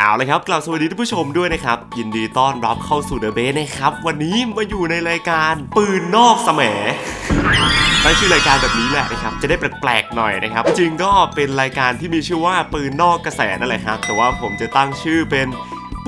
เอาเลยครับกลับสวัสดีท่านผู้ชมด้วยนะครับ ยินดีต้อนรับเข้าสู่เดอะเบสนะครับ วันนี้มาอยู่ในรายการปืนนอกแสมตั้งชื่อรายการแบบนี้แหละนะครับ จะได้แปลกๆหน่อยนะครับ จริงก็เป็นรายการที่มีชื่อว่าปืนนอกกระแสนั่นแหละครับ แต่ว่าผมจะตั้งชื่อเป็น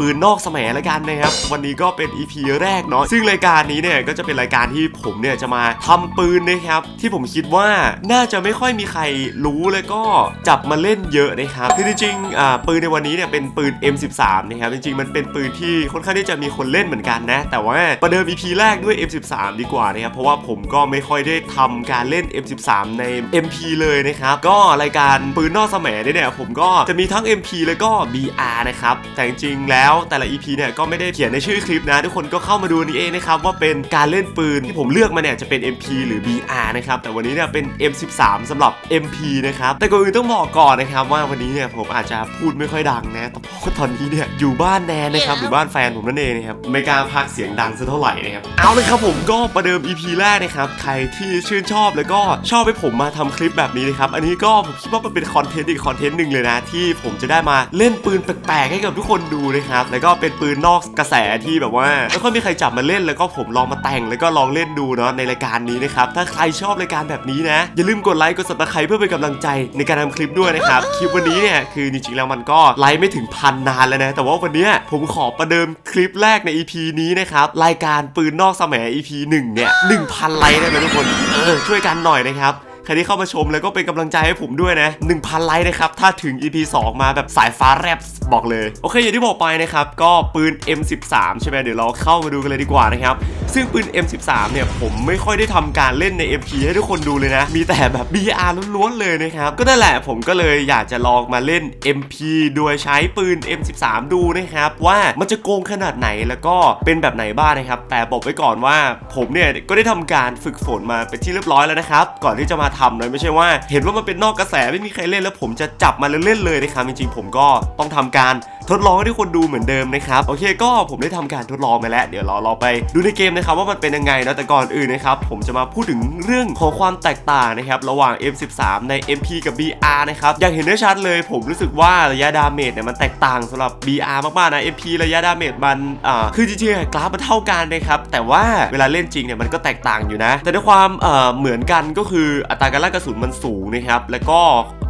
ปืนนอกแสมละกันนะครับ วันนี้ก็เป็น EP แรกเนาะซึ่งรายการนี้เนี่ยก็จะเป็นรายการที่ผมเนี่ยจะมาทำปืนนะครับที่ผมคิดว่าน่าจะไม่ค่อยมีใครรู้แล้วก็จับมาเล่นเยอะนะครับคือจริงๆอ่าปืนในวันนี้เนี่ยเป็นปืน M13 นะครับจริงๆมันเป็นปืนที่ค่อนข้างที่จะมีคนเล่นเหมือนกันนะแต่ว่าประเดิม EP แรกด้วย M13 ดีกว่านะครับเพราะว่าผมก็ไม่ค่อยได้ทำการเล่น M13 ใน MP เลยนะครับก็รายการปืนนอกสมัยเนี่ยผมก็จะมีทั้ง MP แล้วก็ BR นะครับแต่จริงๆแล้วแล้วแต่ละ EP เนี่ยก็ไม่ได้เขียนในชื่อคลิปนะ ทุกคนก็เข้ามาดูนี่เองนะครับว่าเป็นการเล่นปืนที่ผมเลือกมาเนี่ยจะเป็น MP หรือ BR นะครับแต่วันนี้เนี่ยเป็น M13 สำหรับ MP นะครับแต่ก่อนอื่นต้องบอกก่อนนะครับว่าวันนี้เนี่ยผมอาจจะพูดไม่ค่อยดังนะแต่เพราะว่าตอนนี้เนี่ยอยู่บ้านแนนนะครับหรือบ้านแฟนผมนั่นเองนะครับไม่กล้าพักเสียงดังซะเท่าไหร่นะครับเอาเลยครับผมก็ประเดิม EP แรกนะครับใครที่ชื่นชอบแล้วก็ชอบให้ผมมาทำคลิปแบบนี้นะครับอันนี้ก็ผมคิดว่ามันเป็นคอนเทนต์อีกคอนเทนต์หนึ่งเลยนะที่ผมจะได้มาเล่นปืนแปลกๆให้กับทุกคนดูนะครับแล้วก็เป็นปืนนอกกระแสที่แบบว่าไม่ค่อยมีใครจับมาเล่นแล้วก็ผมลองมาแต่งแล้วก็ลองเล่นดูเนาะในรายการนี้นะครับ ถ้าใครชอบรายการแบบนี้นะ อย่าลืมกดไลค์กด subscribe เพื่อเป็นกำลังใจในการทำคลิปด้วยนะครับ คลิปวันนี้เนี่ยคือจริงๆแล้วมันก็ไลค์ไม่ถึงพันนานแล้วนะ แต่ว่าวันเนี้ยผมขอประเดิมคลิปแรกใน EP นี้นะครับรายการปืนนอกสมัย EP 1เนี่ย1,000ไลค์ได้ไหมทุกคนเออช่วยกันหน่อยนะครับ ใครที่เข้ามาชมแล้วก็เป็นกำลังใจให้ผมด้วยนะ 1,000 ไลค์นะครับ ถ้าถึง EP 2 มาแบบสายฟ้าแรปบอกเลย โอเค อย่างที่บอกไปนะครับ ก็ปืน M13 ใช่ไหมเดี๋ยวเราเข้ามาดูกันเลยดีกว่านะครับ ซึ่งปืน M13 เนี่ย ผมไม่ค่อยได้ทำการเล่นใน MP ให้ทุกคนดูเลยนะ มีแต่แบบ BR ล้วนๆเลยนะครับ ก็นั่นแหละผมก็เลยอยากจะลองมาเล่น MP โดยใช้ปืน M13 ดูนะครับว่ามันจะโกงขนาดไหนแล้วก็เป็นแบบไหนบ้างนะครับแต่บอกไว้ก่อนว่าผมเนี่ยก็ได้ทำการฝึกฝนมาเป็นที่เรียบร้อยแล้วนะครับก่อนที่จะมาทำเลยไม่ใช่ว่า เห็นว่ามันเป็นนอกกระแสไม่มีใครเล่นแล้วผมจะจับมาเล่นเลยนะครับจริงๆผมก็ต้องทำการทดลองให้ทุกคนดูเหมือนเดิมนะครับโอเคก็ผมได้ทำการทดลองมาแล้ว เดี๋ยวเราเราไปดูในเกมนะครับว่ามันเป็นยังไงนะแต่ก่อนอื่นนะครับผมจะมาพูดถึงเรื่องของความแตกต่างนะครับระหว่าง M13 ใน MP กับ BR นะครับอย่างเห็นได้ชัดเลย ผมรู้สึกว่าระยะดาเมจเนี่ยมันแตกต่างสำหรับ BR มากๆนะ MP ระยะดาเมจมันอ่าคือจริงๆกราฟมันเท่ากันนะครับแต่ว่าเวลาเล่นจริงเนี่ยมันก็แตกต่างอยู่นะ แต่ด้วยความเอ่อเหมือนกันก็คืออัตราการลั่นกระสุนมันสูงนะครับแล้วก็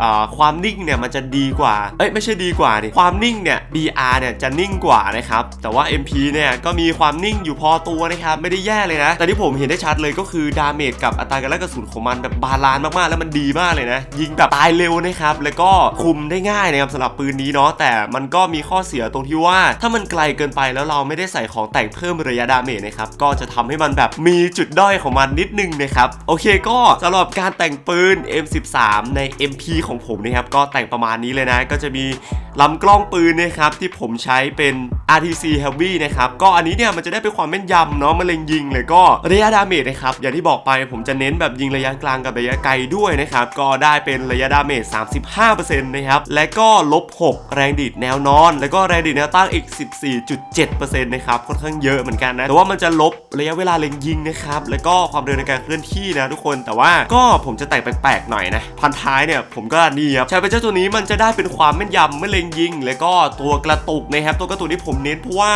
อ่าความนิ่งเนี่ยมันจะดีกว่าเอ้ยไม่ใช่ดีกว่านี่ความนิ่งเนี่ย BR เนี่ยจะนิ่งกว่านะครับ แต่ว่า MP เนี่ยก็มีความนิ่งอยู่พอตัวนะครับ ไม่ได้แย่เลยนะ แต่ที่ผมเห็นได้ชัดเลยก็คือดาเมจกับอัตราการลั่นกระสุนของมันแบบบาลานซ์มากๆ แล้วมันดีมากเลยนะ ยิงแบบตายเร็วนะครับ แล้วก็คุมได้ง่ายนะครับสำหรับปืนนี้เนาะ แต่มันก็มีข้อเสียตรงที่ว่า ถ้ามันไกลเกินไปแล้วเราไม่ได้ใส่ของแต่งเพิ่มระยะดาเมจนะครับ ก็จะทำให้มันแบบมีจุดด้อยของมันนิดนึงนะครับ โอเคก็สำหรับการแต่งปืน M13 ใน MP ของผมนะครับ ก็แต่งประมาณนี้เลยนะ ก็จะมีลำกล้องปืนนะครับที่ผมใช้เป็น RTC Heavy นะครับก็อันนี้เนี่ยมันจะได้เป็นความแม่นยำเนาะมะเร็งยิงเลยก็ระยะดาเมจนะครับอย่างที่บอกไปผมจะเน้นแบบยิงระยะกลางกับระยะไกลด้วยนะครับก็ได้เป็นระยะดาเมจ 35%นะครับและก็ลบ 6 แรงดีดแนวนอน แล้วก็แรงดีดแนวตั้งอีก 14.7%นะครับค่อนข้างเยอะเหมือนกันนะแต่ว่ามันจะลบระยะเวลาเล็งยิงนะครับแล้วก็ความเร็วในการเคลื่อนที่นะทุกคนแต่ว่าก็ผมจะแต่งแปลกๆหน่อยนะพันท้ายเนี่ยผมก็นี่ครับใช้เป็นเจ้าตัวนี้มันจะได้เป็นความแม่นยำเมื่อเล็งยิง แล้วก็ตัวกระตุกนะครับตัวกระตุกที่ผมเน้นเพราะว่า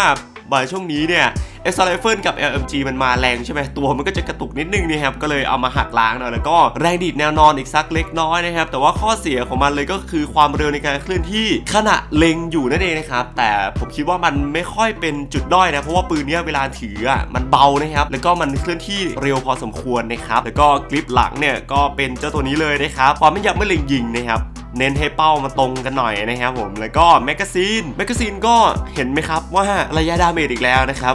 บ่ายช่วงนี้เนี่ยเอ็กซ์ไลเฟิลกับ LMG มันมาแรงใช่ไหมตัวมันก็จะกระตุกนิดนึงนี่ครับ ก็เลยเอามาหักล้างหน่อยแล้วก็แรงดีดแนวนอนอีกสักเล็กน้อยนะครับ แต่ว่าข้อเสียของมันเลยก็คือความเร็วในการเคลื่อนที่ขณะเล็งอยู่นั่นเองนะครับ แต่ผมคิดว่ามันไม่ค่อยเป็นจุดด้อยนะ เพราะว่าปืนเนี้ยเวลาถืออะมันเบานะครับ แล้วก็มันเคลื่อนที่เร็วพอสมควรนะครับ แล้วก็กริปหลังเนี่ยก็เป็นเจ้าตัวนี้เลยนะครับ ความไม่ยับไม่เล็งยิงนะครับ เน้นให้เป้ามาตรงกันหน่อยนะครับผมแล้วก็แมกกาซีนแมกกาซีนก็เห็นไหมครับว่าระยะดาเมจอีกแล้วนะครับ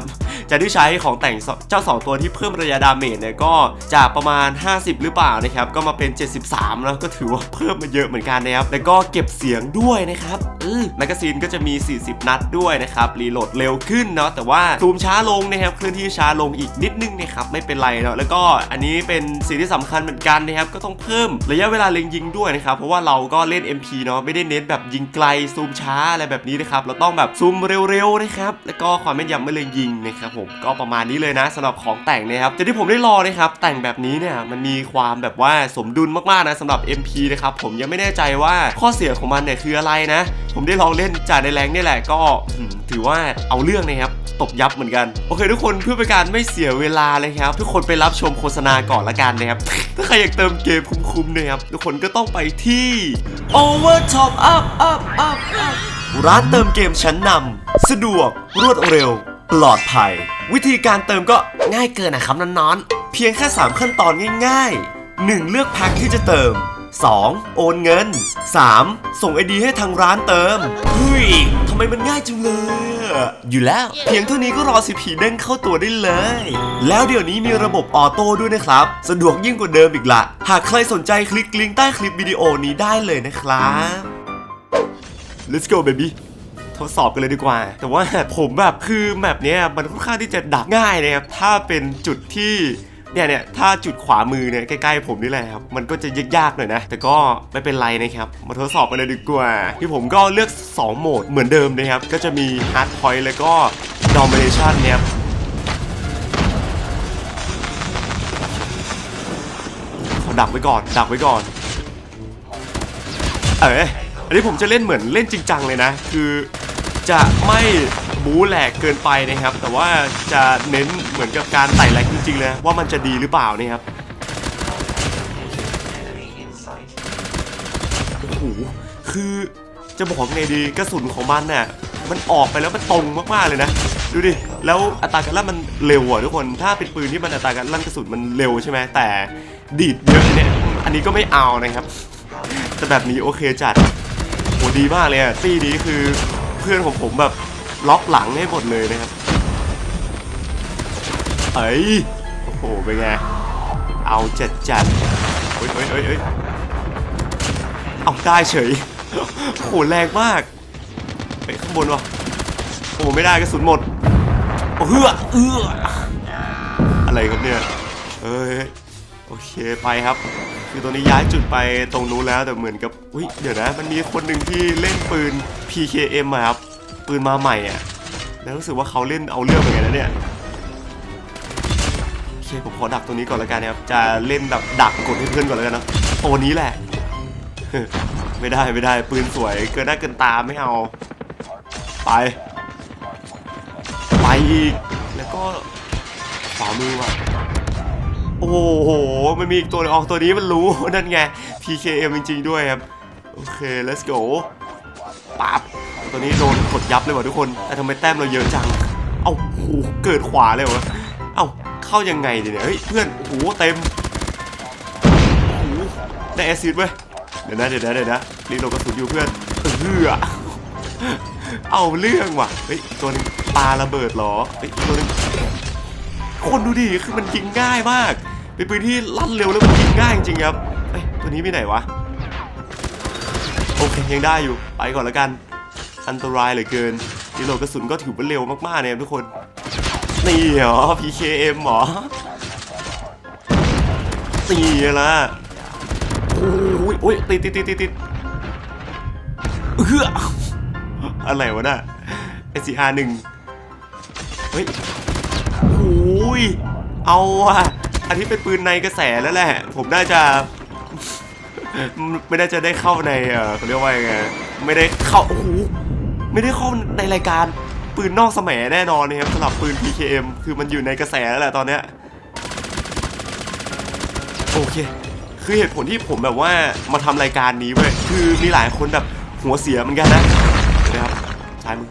จากที่ใช้ของแต่งเจ้า 2 ตัวที่เพิ่มระยะดาเมจเนี่ยก็จากประมาณ 50 หรือเปล่านะครับก็มาเป็น 73 แล้วก็ถือว่าเพิ่มมาเยอะเหมือนกันนะครับแล้วก็เก็บเสียงด้วยนะครับเออแมกกาซีนก็จะมี 40 นัดด้วยนะครับรีโหลดเร็วขึ้นเนาะแต่ว่าซูมช้าลงนะครับเคลื่อนที่ช้าลงอีกนิดนึงนะครับไม่เป็นไรเนาะแล้วก็อันนี้เป็นสิ่งที่สำคัญเหมือนกันนะครับก็ต้องเพิ่มระยะเวลาเล็งยิงด้วยนะครับเพราะว่าเราก็เล่น MP เนาะไม่ได้เน้นแบบยิงไกลซูมช้าอะไรแบบนี้นะครับเราต้องแบบซูมเร็วๆนะครับแล้วก็ความแม่นยำไม่เล็งยิงนะครับผมก็ประมาณนี้เลยนะสำหรับของแต่งนะครับแต่ที่ผมได้รอนะครับแต่งแบบนี้เนี่ยมันมีความแบบว่าสมดุลมากๆนะสำหรับ MP นะครับผมยังไม่แน่ใจว่าข้อเสียของมันเนี่ยคืออะไรนะ ผมได้ลองเล่นจ่าในแรงนี่แหละก็ถือว่าเอาเรื่องนะครับตบยับเหมือนกัน โอเคทุกคนเพื่อเป็นการไม่เสียเวลาเลยครับ ทุกคนไปรับชมโฆษณาก่อนละกันนะครับ ถ้าใครอยากเติมเกมคุ้มๆนะครับ ทุกคนก็ต้องไปที่ Over Top Up Up Up Up ร้านเติมเกมชั้นนำสะดวก รวดเร็ว ปลอดภัย วิธีการเติมก็ง่ายเกินนะครับน้อนๆเพียงแค่ 3 ขั้นตอนง่ายๆ 1. เลือกแพ็คที่จะเติม 2. โอนเงิน 3. ส่งไอดีให้ทางร้านเติมเฮ้ยทำไมมันง่ายจังเลยอะอยู่แล้ว เพียงเท่านี้ก็รอสิผีเด้งเข้าตัวได้เลย แล้วเดี๋ยวนี้มีระบบออโต้ด้วยนะครับ สะดวกยิ่งกว่าเดิมอีกละ หากใครสนใจคลิกลิงก์ใต้คลิปวิดีโอนี้ได้เลยนะครับ let's go baby ทดสอบกันเลยดีกว่า แต่ว่าผมแบบคือแมปเนี้ยมันค่อนข้างที่จะดักง่ายนะครับ ถ้าเป็นจุดที่ เนี่ยเนี่ยถ้าจุดขวามือเนี่ยใกล้ๆผมนี่แหละครับ มันก็จะยากๆหน่อยนะ แต่ก็ไม่เป็นไรนะครับ มาทดสอบกันเลยดีกว่า ที่ผมก็เลือก 2 โหมดเหมือนเดิมนะครับ ก็จะมี Hard Point แล้วก็ Domination เนี่ยเขาดักไว้ก่อน ดักไว้ก่อน เอ๋อันนี้ผมจะเล่นเหมือนเล่นจริงจังเลยนะ คือจะไม่ บู๊แหลกเกินไปนะครับ แต่ว่าจะเน้นเหมือนกับการไต่แหลกจริงๆเลยว่ามันจะดีหรือเปล่านี่ครับโอ้โหคือจะบอกไงดีกระสุนของมันเนี่ยมันออกไปแล้วมันตรงมากๆเลยนะ ดูดิ แล้วอัตราการลั่นมันเร็วอะทุกคนถ้าเป็นปืนที่มันอัตราการลั่นกระสุนมันเร็วใช่ไหมแต่ดีดเยอะเนี่ยอันนี้ก็ไม่เอานะครับ แต่แบบนี้โอเคจัดโหดีมากเลยอะตี้นี้คือเพื่อนของผมแบบ ล็อกหลังให้หมดเลยนะครับเอ้ยโอ้โหเป็นไงเอาจัดจัดเฮ้ยเฮ้ยเฮ้ยเอาได้เฉยโอ้โหแรงมากไปข้างบนวะโอ้โหไม่ได้กระสุนหมดโอ้เฮือเอื้ออะไรครับเนี่ยเอ้ยโอเคไปครับ คือตอนนี้ย้ายจุดไปตรงนู้นแล้วแต่เหมือนกับอุ้ยเดี๋ยวนะ มันมีคนหนึ่งที่เล่นปืน PKM อะครับ ปืนมาใหม่อะแล้วรู้สึกว่าเขาเล่นเอาเรื่องเหมือนกันนะเนี่ยโอเคผมขอดักตรงนี้ก่อนแล้วกันนะครับจะเล่นแบบดักกดให้เพื่อนก่อนแล้วกันนะตัวนี้แหละ ไม่ได้ไม่ได้ปืนสวยเกินหน้าเกินตาไม่เอา ไป ไปอีกแล้วก็ขวามือว่ะโอ้โห มันมีอีกตัวออกตัวนี้มันรู้ นั่นไง PKM จริงๆด้วยครับ โอเค let's go ตัวนี้โดนกดยับเลยว่ะทุกคน แต่ทำไมแต้มเราเยอะจัง เอ้าโหเกิดขวาเลยวะเอ้าเข้ายังไงเนี่ย เฮ้ยเพื่อนโอ้โหเต็มโอ้โหได้แอซิดเว้ย เดี๋ยวนะเดี๋ยวนะเดี๋ยวนะรีโหลดกระสุนอยู่เพื่อนเฮือเอาเรื่องว่ะ เฮ้ยตัวหนึงปาระเบิดหรอ เฮ้ยตัวหนึงคนดูดิคือมันยิงง่ายมาก เป็นปืนที่ลั่นเร็วแล้วมันยิงง่ายจริงครับเอ้ยตัวนี้ไปไหนวะ โอเคยังได้อยู่ ไปก่อนแล้วกัน อันตรายเหลือเกินรีโหลดกระสุนก็ถือว่าเร็วมากๆเนี่ยทุกคน นี่เหรอ PKM เหรอนี่ละโอ้ยโอ้ยติดติดติดติดติดเฮ้ออะไรวะน่ะ SCR หนึ่งเฮ้ยโอ้ยเอาว่ะอันนี้เป็นปืนในกระแสแล้วแหละ ผมน่าจะ ไม่น่าจะได้เข้าใน เออเขาเรียกว่ายังไง ไม่ได้เข้า โอ้โห ไม่ได้เข้าในรายการปืนนอกสมัยแน่นอนนะครับสำหรับปืน PKM คือมันอยู่ในกระแสแล้วแหละตอนเนี้ยโอเค คือเหตุผลที่ผมแบบว่ามาทำรายการนี้เว้ยคือมีหลายคนแบบหัวเสียเหมือนกันนะนะครับซ้ายมือ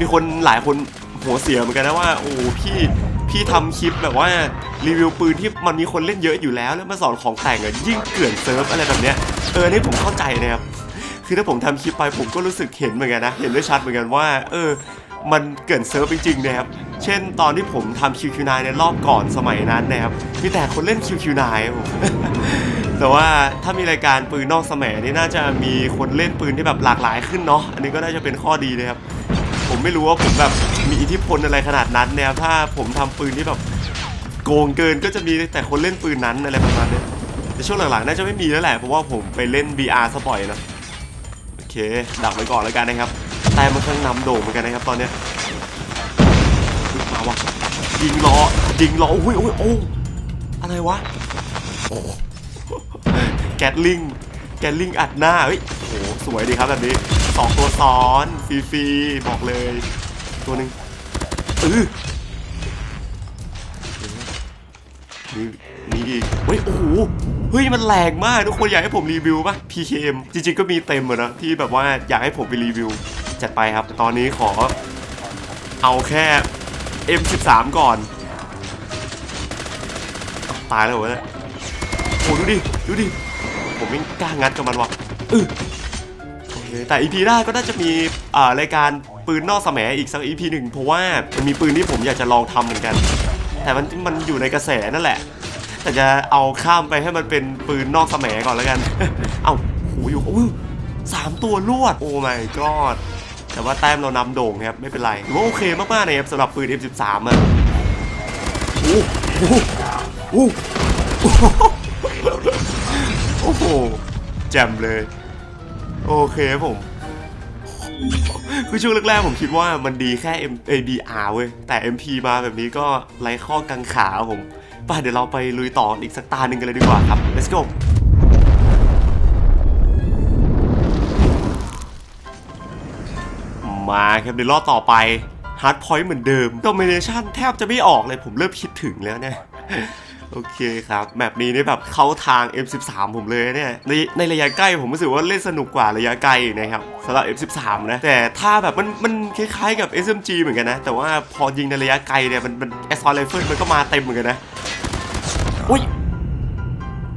มีคนหลายคนหัวเสียเหมือนกันนะว่าโอ้พี่พี่ทำคลิปแบบว่ารีวิวปืนที่มันมีคนเล่นเยอะอยู่แล้วแล้วมาสอนของแต่งอะยิ่งเกลื่อนเซิร์ฟอะไรแบบเนี้ยเออนี่ผมเข้าใจนะครับ คือถ้าผมทำคลิปไปผมก็รู้สึกเห็นเหมือนกันนะ เห็นได้ชัดเหมือนกันว่า เออ มันเกินเซิร์ฟจริงๆนะครับ เช่นตอนที่ผมทำ QQ9 ในรอบก่อนสมัยนั้นนะครับ มีแต่คนเล่น QQ9 ครับผมแต่ว่าถ้ามีรายการปืนนอกสมัยนี่น่าจะมีคนเล่นปืนที่แบบหลากหลายขึ้นเนาะ อันนี้ก็น่าจะเป็นข้อดีนะครับ ผมไม่รู้ว่าผมแบบมีอิทธิพลอะไรขนาดนั้นนะครับ ถ้าผมทำปืนที่แบบโกงเกินก็จะมีแต่คนเล่นปืนนั้นอะไรประมาณนี้แต่ช่วงหลังๆน่าจะไม่มีแล้วแหละเพราะว่าผมไปเล่น VR ซะบ่อยนะ เค ดักไว้ก่อนแล้วกันนะครับ แต่มันข้างนำโด่งเหมือนกันนะครับตอนเนี้ยาวะยิงล้อยิงล้อโอ้ยโอ้ยโอ้อะไรวะโอ้แกตลิงแกตลิงอัดหน้าเฮ้ยโอ้โหสวยดีครับแบบนี้สองตัวซ้อนฟรีๆบอกเลย ตัวหนึ่งเออนี่นี่อีกเฮ้ยโอ้โห เฮ้ยมันแรงมากทุกคนอยากให้ผมรีวิวป่ะ PKM จริงๆก็มีเต็มอะนะที่แบบว่าอยากให้ผมไปรีวิว จัดไปครับ ตอนนี้ขอ เอาแค่ M13 ก่อน ตายแล้วเหรอเนี่ยโอ้ดูดิ ดูดิ ผมไม่กล้างัดกับมันว่ะเออโอเคแต่ EP หน้าก็น่าจะมีอ่ารายการปืนนอกสมออีกสัก EP หนึ่งเพราะว่ามันมีปืนที่ผมอยากจะลองทำเหมือนกัน แต่มันมันอยู่ในกระแสนั่นแหละ แต่จะเอาข้ามไปให้มันเป็นปืนนอกสมอก่อนแล้วกัน เอ้าโหอยู่อู้สามตัวรวด โอ้ my god แต่ว่าแต้มเรานำโด่งนะครับ ไม่เป็นไรถือว่าโอเคมากๆนะครับสำหรับปืน M13 อะโอ้โหโอ้โหโอ้โหแจ่มเลย โอเคผมคือช่วงแรกๆผมคิดว่ามันดีแค่ M ABR เว้ย แต่ MP มาแบบนี้ก็ไร้ข้อกังขาผม ป่ะเดี๋ยวเราไปลุยต่ออีกสักตาหนึ่งกันเลยดีกว่าครับ let's go มาครับเดี๋ยวรอบต่อไปฮาร์ดพอยต์เหมือนเดิม d o m i n a t i o n แทบจะไม่ออกเลยผมเริ่มคิดถึงแล้วเนี่ย โอเคครับแมปนี้นี่แบบเข้าทาง M13 ผมเลยเนี่ยในในระยะใกล้ผมรู้สึกว่าเล่นสนุกกว่าระยะไกลนะครับสำหรับ M13 นะแต่ถ้าแบบมันมันคล้ายๆกับ SMG เหมือนกันนะ แต่ว่าพอยิงในระยะไกลเนี่ยมันมัน Assault Rifle มันก็มาเต็มเหมือนกันนะอุ้ย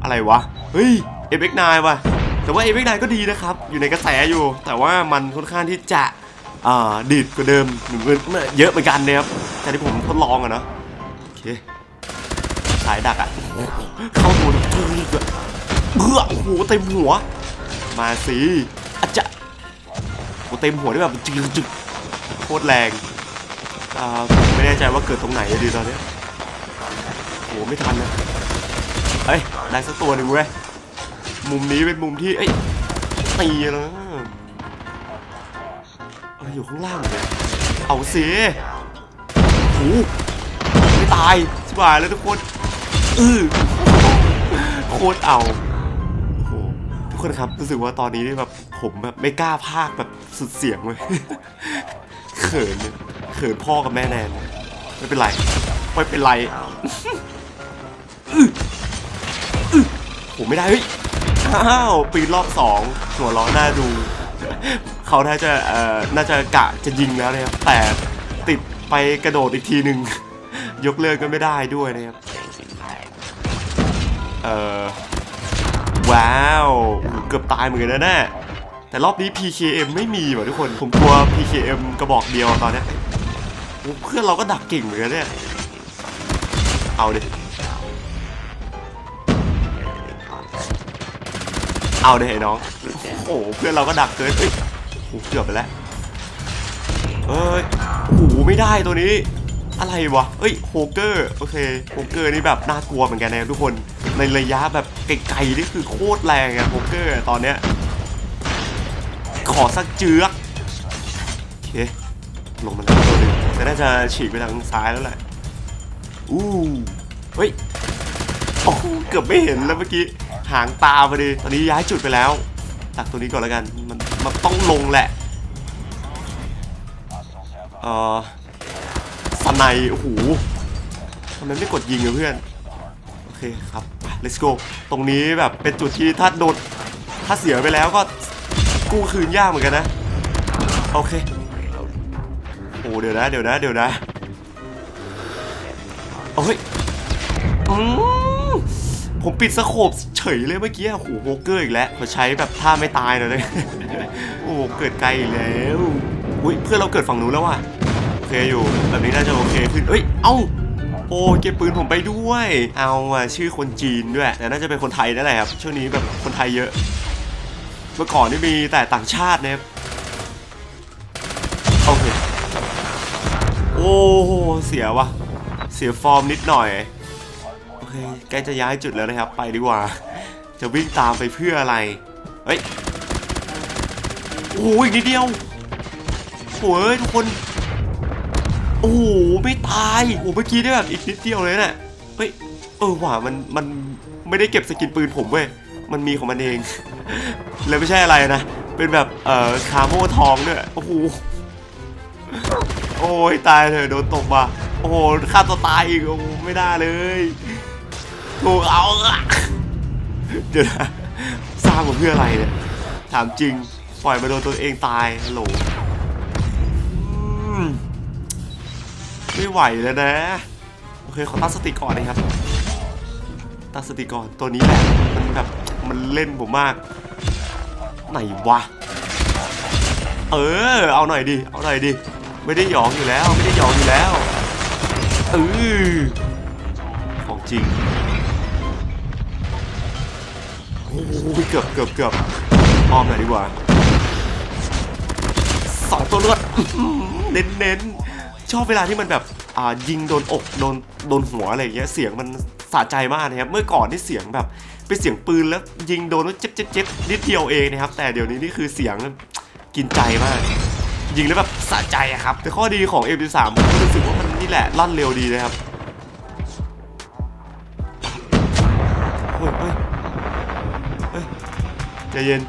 อะไรวะเฮ้ย FX9 ว่ะแต่ว่า FX9 ก็ดีนะครับ อยู่ในกระแสอยู่ แต่ว่ามันค่อนข้างที่จะอ่าดีดกว่าเดิมเหมือนเยอะเหมือนกันนะครับแต่ที่ผมทดลองอะเนาะโอเค สายดักอะเข้าตัวเลยเฮ้ยเบื่อโอ้โหเต็มหัว มาสิอาจจะโอ้เต็มหัวได้แบบจึงจึกโคตรแรงอ่าผมไม่แน่ใจว่าเกิดตรงไหนดีตอนเนี้ยโหไม่ทันนะเฮ้ยได้สักตัวหนึ่งเว้ยมุมนี้เป็นมุมที่เอ้ยตีแล้วเอ้ยอยู่ข้างล่างเลยเอาสิโอ้โหไม่ตายสบายแล้วทุกคน อือโคตรเอาโอ้โหทุกคนครับรู้สึกว่าตอนนี้นี่แบบผมแบบไม่กล้าพากแบบสุดเสียงเลยเขินเนี่ยเขินพ่อกับแม่แนนไม่เป็นไรไม่เป็นไรผมไม่ได้เฮ้ยอ้าวปีนรอบสองหัวล้อหน้าดู เขาน่าจะเอ่อน่าจะกะจะยิงแล้วนะครับแต่ติดไปกระโดดอีกทีหนึ่งยกเลิกก็ไม่ได้ด้วยนะครับ เออว้าวเกือบตายเหมือนกันนะเนี่ยแต่รอบนี้ PKM ไม่มีว่ะทุกคน ผมกลัว PKM กระบอกเดียวตอนเนี้ยเพื่อนเราก็ดักเก่งเหมือนกันเนี่ย เอาดิ เอาเดี๋ยวไอ้น้อง โอ้โห เพื่อนเราก็ดักเกินเอ้ยโอ้โหเกือบไปแล้วเอ้ย โอ้โห ไม่ได้ตัวนี้ อะไรวะเอ้ยโฮเกอร์โอเคโฮเกอร์นี่แบบน่ากลัวเหมือนกันนะทุกคนในระยะแบบไกลๆนี่คือโคตรแรงอะโฮเกอร์ตอนเนี้ยขอสักเจือกโอเคลงมาแล้วตัวนึงแต่น่าจะฉีกไปทางซ้ายแล้วแหละอู้เฮ้ยโอ้เกือบไม่เห็นแล้วเมื่อกี้หางตาพอดีตอนนี้ย้ายจุดไปแล้วตักตัวนี้ก่อนแล้วกันมันมันต้องลงแหละเออ ไนโอ้โหทำไมไม่กดยิงอะเพื่อน โอเคครับ let's go ตรงนี้แบบเป็นจุดที่ถ้าโดนถ้าเสียไปแล้วก็กู้คืนยากเหมือนกันนะ โอเค โอ้เดี๋ยวนะ เดี๋ยวนะ เดี๋ยวนะโอ้ยอืมผมปิดสโคปเฉยเลยเมื่อกี้โอ้โหโฮเกอร์อีกแล้วขอใช้แบบท่าไม่ตายหน่อยเลยโอ้เกิดไกลอีกแล้วอุ้ยเพื่อนเราเกิดฝั่งนู้นแล้วว่ะ เคอยู่แบบนี้น่าจะโอเคขึ้นเอ้ย เอ้าโอ้เก็บปืนผมไปด้วย เอาอะชื่อคนจีนด้วย แต่น่าจะเป็นคนไทยนั่นแหละครับ ช่วงนี้แบบคนไทยเยอะ เมื่อก่อนนี่มีแต่ต่างชาตินะครับโอเคโอ้โหเสียว่ะเสียฟอร์มนิดหน่อย โอเคใกล้จะย้ายจุดแล้วนะครับ ไปดีกว่า จะวิ่งตามไปเพื่ออะไร เฮ้ย โอ้โหอีกนิดเดียวโอ้ยทุกคน อ้โหไม่ตายโอ้เมื่อกี้ได้แบบอีกนิดเดียวเลยน่ะเฮ้ยเออว่ะมันมันไม่ได้เก็บสกินปืนผมเว้ยมันมีของมันเอง แล้วไม่ใช่อะไรนะ เป็นแบบเอ่อคาโมทองด้วยโอ้โหโอ้ยตายเลยโดนตบมาโอ้โหฆ่าตัวตายอีกโอ้ไม่ได้เลยถูกเอาเดี๋ยวนะสร้างมาเพื่ออะไรเนี่ยถามจริง ปล่อยมาโดนตัวเองตายฮัลโหล ไม่ไหวแล้วนะ โอเคขอตั้งสติก่อนนะครับ ตั้งสติก่อนตัวนี้แหละมันแบบมันเล่นผมมาก ไหนวะ เออ เอาหน่อยดิ เอาหน่อยดิ ไม่ได้หยองอยู่แล้ว ไม่ได้หยองอยู่แล้วเออของจริงโอ้ยเกือบเกือบเกือบอ้อมหน่อยดีกว่าสองตัวเลือดเน้นเน้น ชอบเวลาที่มันแบบอ่ายิงโดนอกโดนโดนหัวอะไรอย่างเงี้ยเสียงมันสะใจมากนะครับเมื่อก่อนที่เสียงแบบเป็นเสียงปืนแล้วยิงโดนแล้วเจ็บเจ็บเจ็บนิดเดียวเองนะครับ แต่เดี๋ยวนี้นี่คือเสียงกินใจมาก ยิงแล้วแบบสะใจอะครับ แต่ข้อดีของ M3 ผมรู้สึกว่ามันนี่แหละลั่นเร็วดีนะครับเฮ้ยเฮ้ยเฮ้ยใจเย็น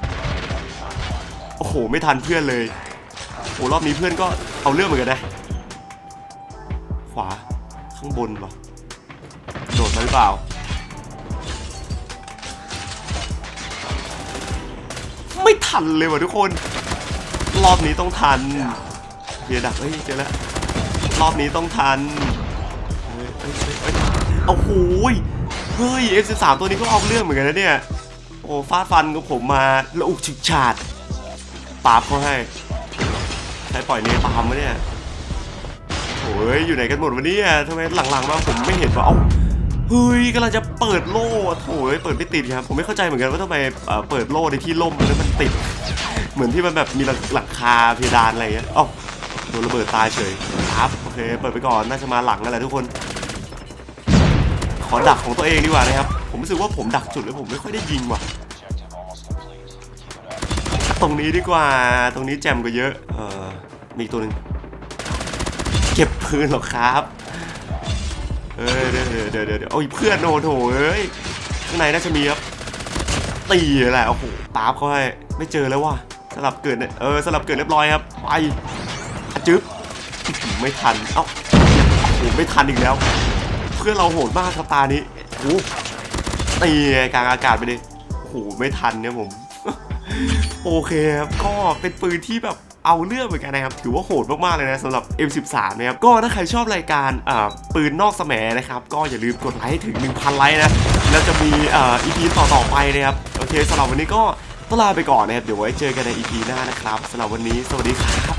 โอ้โหไม่ทันเพื่อนเลยโอ้รอบนี้เพื่อนก็เอาเรื่องเหมือนกันนะ ขวาข้างบนวะโดดมาหรือเปล่า ไม่ทันเลยวะทุกคน รอบนี้ต้องทันเบียดักเฮ้ยเจอแล้วรอบนี้ต้องทันเฮ้ยเฮ้ยเฮ้ยเฮ้ยโอ้โหยเฮ้ย F13 ตัวนี้ก็เอาเรื่องเหมือนกันนะเนี่ย โอ้ฟาดฟันกับผมมาแล้วอุกฉึกฉาดปาบเขาให้ ใช้ปล่อยเนปามวะเนี่ย โอ้ยอยู่ไหนกันหมดวะเนี่ยทำไมหลังๆมาผมไม่เห็นวะเอ้าเฮ้ยกำลังจะเปิดโล่อะโถ่เอ้ยเปิดไม่ติดครับผมไม่เข้าใจเหมือนกันว่าทำไมเปิดโล่ในที่ล่มแล้วมันติด เหมือนที่มันแบบมีหลังคาเพดานอะไรเงี้ยเอ้าโดนระเบิดตายเฉยครับโอเค เปิดไปก่อนน่าจะมาหลังนั่นแหละทุกคน ขอดักของตัวเองดีกว่านะครับผมรู้สึกว่าผมดักจุดแล้วผมไม่ค่อยได้ยิงว่ะตรงนี้ดีกว่า ตรงนี้แจมกว่าเยอะ เออมีอีกตัวหนึ่ง เก็บปืนหรอครับเออเดี๋ยวเดี๋ยวเดี๋ยวเดี๋ยวโอ้ยเพื่อนโอ้โถเอ้ยข้างในน่าจะมีครับตีแหละโอ้โหตามเขาให้ไม่เจอแล้วว่ะสลับเกิดเนี่ยเออสลับเกิดเรียบร้อยครับไปอะจึ๊บไม่ทันเอ้าโอ้ไม่ทันอีกแล้ว เพื่อนเราโหดมากครับตานี้โอ้ตีกลางอากาศไปดิโอ้โหไม่ทันเนี่ยผม โอเคครับก็เป็นปืนที่แบบ เอาเรื่องเหมือนกันนะครับ ถือว่าโหดมากๆเลยนะสำหรับ M13 นะครับ ก็ถ้าใครชอบรายการปืนนอกแสมนะครับ ก็อย่าลืมกดไลค์ให้ถึง 1,000 ไลค์นะ แล้วจะมีอีพีต่อๆไปนะครับ โอเคสำหรับวันนี้ก็ต้องลาไปก่อนนะครับ เดี๋ยวไว้เจอกันในอีพีหน้านะครับสำหรับวันนี้ สวัสดีครับ